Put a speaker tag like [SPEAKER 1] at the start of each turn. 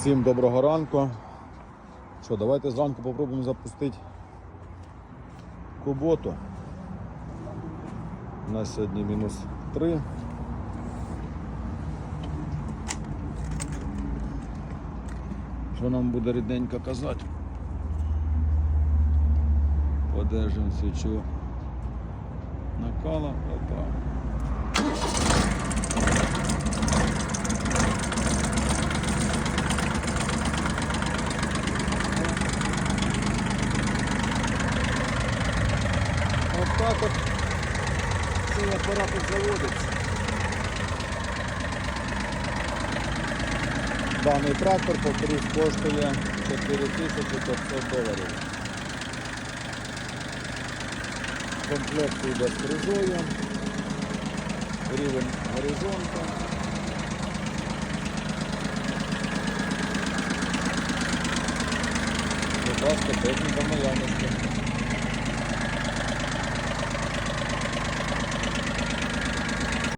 [SPEAKER 1] Всім доброго ранку. Що, давайте зранку попробуємо запустити куботу. У нас сьогодні мінус 3. Що нам буде рідненько казати? Подержимо свічу накала. Опа. От так от цей апарат заводиться. Даний трактор, повторюсь, коштує 4500 доларів. Комплект йде з фрезою, рівень горизонту. Будь ласка, техніка наявності.